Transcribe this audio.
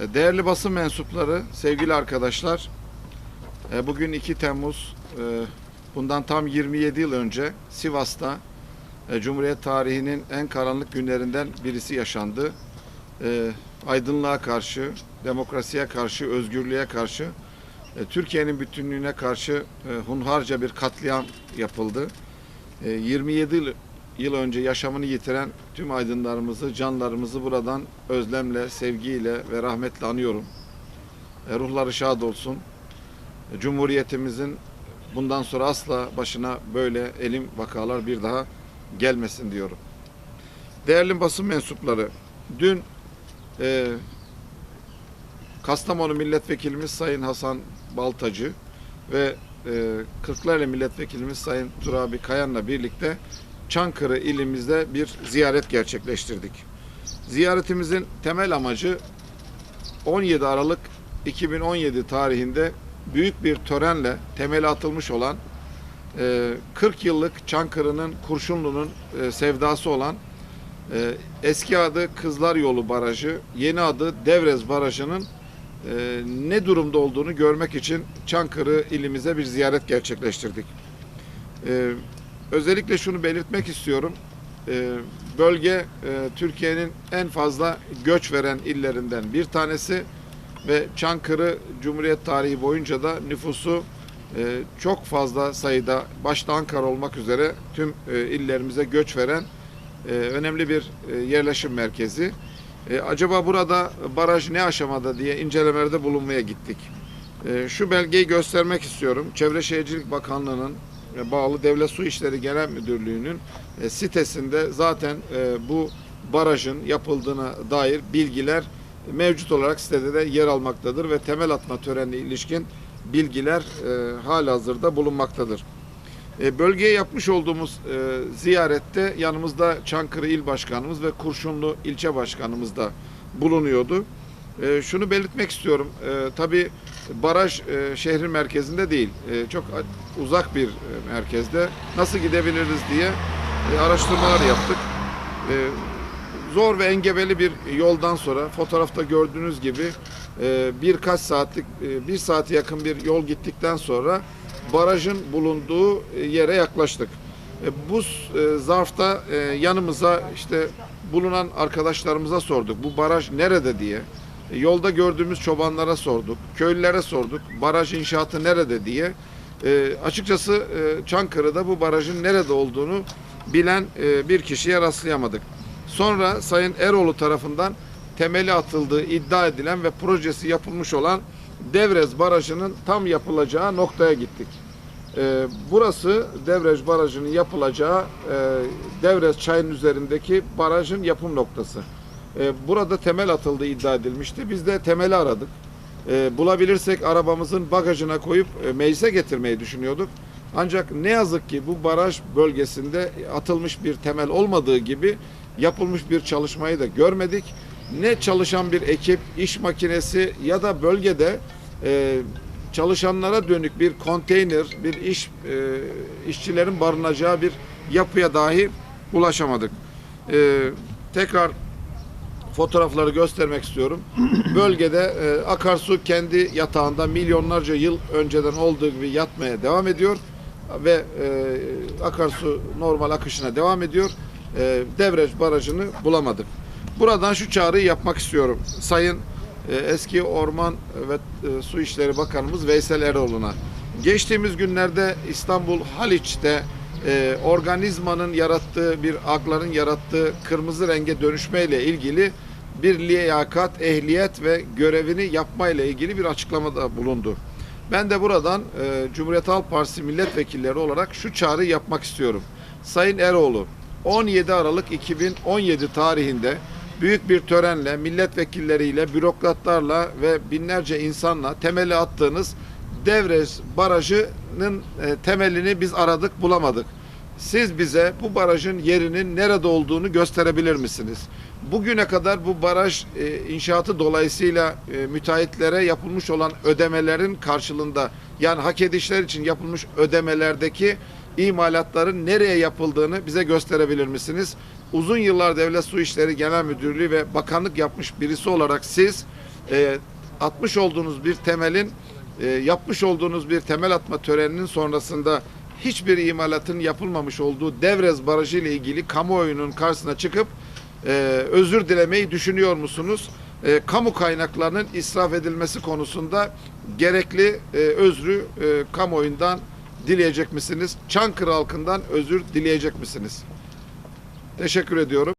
E, Değerli basın mensupları, sevgili arkadaşlar, e, bugün 2 Temmuz, e, bundan tam 27 yıl önce Sivas'ta Cumhuriyet tarihinin en karanlık günlerinden birisi yaşandı. Aydınlığa karşı, demokrasiye karşı, özgürlüğe karşı, Türkiye'nin bütünlüğüne karşı hunharca bir katliam yapıldı. E, 27 yıl önce yaşamını yitiren tüm aydınlarımızı, canlarımızı buradan özlemle, sevgiyle ve rahmetle anıyorum. E, Ruhları şad olsun. E, Cumhuriyetimizin bundan sonra asla başına böyle elim vakalar bir daha gelmesin diyorum. Değerli basın mensupları, dün e, Kastamonu Milletvekilimiz Sayın Hasan Baltacı ve e, Kırklareli Milletvekilimiz Sayın Turabi Kayan'la birlikte Çankırı ilimizde bir ziyaret gerçekleştirdik. Ziyaretimizin temel amacı 17 Aralık 2017 tarihinde büyük bir törenle temeli atılmış olan e, 40 yıllık Çankırı'nın Kurşunlu'nun e, sevdası olan e, eski adı Kızlar Yolu Barajı, yeni adı Devrez Barajı'nın e, ne durumda olduğunu görmek için Çankırı ilimize bir ziyaret gerçekleştirdik. Özellikle şunu belirtmek istiyorum. E, bölge e, Türkiye'nin en fazla göç veren illerinden bir tanesi ve Çankırı Cumhuriyet tarihi boyunca da nüfusu e, çok fazla sayıda başta Ankara olmak üzere tüm e, illerimize göç veren önemli bir yerleşim merkezi. Acaba burada baraj ne aşamada diye incelemelerde bulunmaya gittik. Şu belgeyi göstermek istiyorum. Çevre Şehircilik Bakanlığı'nın bağlı Devlet Su İşleri Genel Müdürlüğü'nün e, sitesinde zaten e, bu barajın yapıldığına dair bilgiler mevcut olarak sitede de yer almaktadır ve temel atma törenine ilişkin bilgiler e, halihazırda bulunmaktadır. E, bölgeye yapmış olduğumuz ziyarette yanımızda Çankırı İl Başkanımız ve Kurşunlu İlçe Başkanımız da bulunuyordu. E, şunu belirtmek istiyorum. E, tabii baraj e, şehrin merkezinde değil. E, çok uzak bir e, merkezde. Nasıl gidebiliriz diye e, araştırmalar yaptık. E, zor ve engebeli bir yoldan sonra fotoğrafta gördüğünüz gibi e, birkaç saatlik, e, bir saate yakın bir yol gittikten sonra barajın bulunduğu e, yere yaklaştık. E, bu e, zarfta e, yanımıza işte bulunan arkadaşlarımıza sorduk. Bu baraj nerede diye. E, Yolda gördüğümüz çobanlara sorduk. Köylülere sorduk. Baraj inşaatı nerede diye. E, açıkçası e, Çankırı'da bu barajın nerede olduğunu bilen e, bir kişiye rastlayamadık. Sonra Sayın Eroğlu tarafından temeli atıldığı iddia edilen ve projesi yapılmış olan Devrez Barajı'nın tam yapılacağı noktaya gittik. Ee, burası Devrez Barajı'nın yapılacağı e, Devrez çayının üzerindeki barajın yapım noktası. Ee, burada temel atıldığı iddia edilmişti. Biz de temeli aradık. Ee, bulabilirsek arabamızın bagajına koyup e, meclise getirmeyi düşünüyorduk. Ancak ne yazık ki bu baraj bölgesinde atılmış bir temel olmadığı gibi yapılmış bir çalışmayı da görmedik. Ne çalışan bir ekip, iş makinesi ya da bölgede e, çalışanlara dönük bir konteyner, bir iş e, işçilerin barınacağı bir yapıya dahi ulaşamadık. E, tekrar fotoğrafları göstermek istiyorum. Bölgede e, akarsu kendi yatağında milyonlarca yıl önceden olduğu gibi yatmaya devam ediyor ve e, akarsu normal akışına devam ediyor. E, Devreç barajını bulamadık. Buradan şu çağrıyı yapmak istiyorum. Sayın e, eski Orman ve e, Su İşleri Bakanımız Veysel Eroğlu'na. Geçtiğimiz günlerde İstanbul Haliç'te e, organizmanın yarattığı bir akların yarattığı kırmızı renge dönüşmeyle ilgili bir liyakat, ehliyet ve görevini yapma ile ilgili bir açıklamada bulundu. Ben de buradan e, Cumhuriyet Halk Partisi milletvekilleri olarak şu çağrı yapmak istiyorum. Sayın Eroğlu, 17 Aralık 2017 tarihinde büyük bir törenle milletvekilleriyle, bürokratlarla ve binlerce insanla temeli attığınız Devrez Barajı'nın e, temelini biz aradık bulamadık. Siz bize bu barajın yerinin nerede olduğunu gösterebilir misiniz? bugüne kadar bu baraj e, inşaatı dolayısıyla e, müteahhitlere yapılmış olan ödemelerin karşılığında yani hak edişler için yapılmış ödemelerdeki imalatların nereye yapıldığını bize gösterebilir misiniz? Uzun yıllar Devlet Su İşleri Genel Müdürlüğü ve bakanlık yapmış birisi olarak siz e, atmış olduğunuz bir temelin e, yapmış olduğunuz bir temel atma töreninin sonrasında hiçbir imalatın yapılmamış olduğu Devrez Barajı ile ilgili kamuoyunun karşısına çıkıp e, özür dilemeyi düşünüyor musunuz? E, kamu kaynaklarının israf edilmesi konusunda gerekli e, özrü e, kamuoyundan dileyecek misiniz? Çankırı halkından özür dileyecek misiniz? Teşekkür ediyorum.